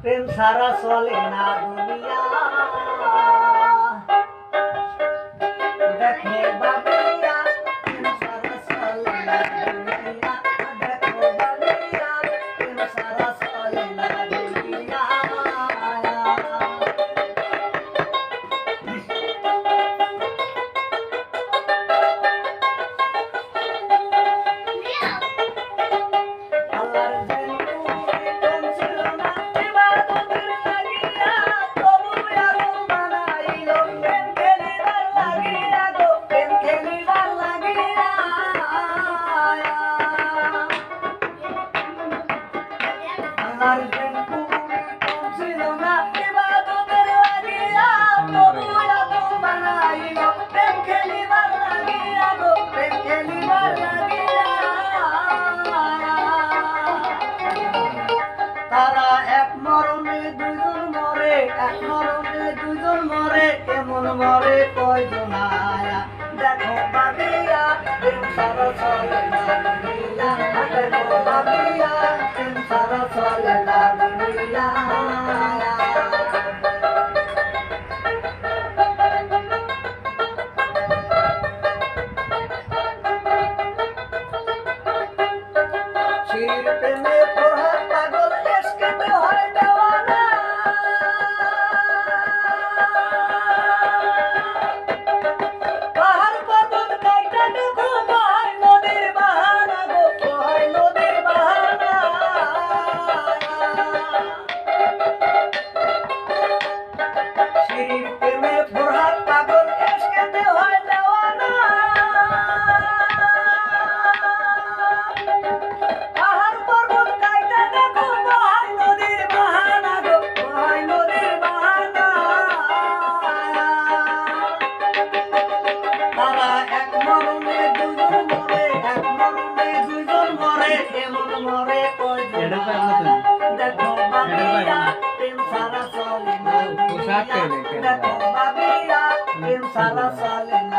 প্রেম সারা চলে না দুনিয়া। তারা এক মরণে দুজন মরে, এক মরণে দুজন মরে, এমন মরে কয়জন আয়া? দেখো বাবিয়া সারা সরে দেখো বাবিয়া শিল্পে মে পড়া পাগল এসকে হয় Pensarás al final, pensarás al final.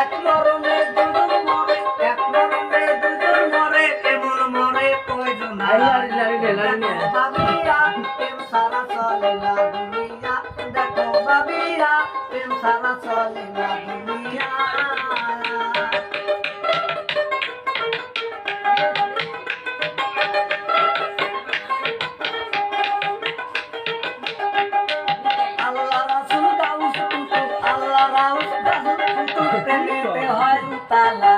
এক মরণে দুজন মরে এক দুজন মরে এমন মরে কয়জন ভাবিয়া প্রেম সারা চলে না দুনিয়া। দেখো ভাবিয়া প্রেম সারা চলে না palavra.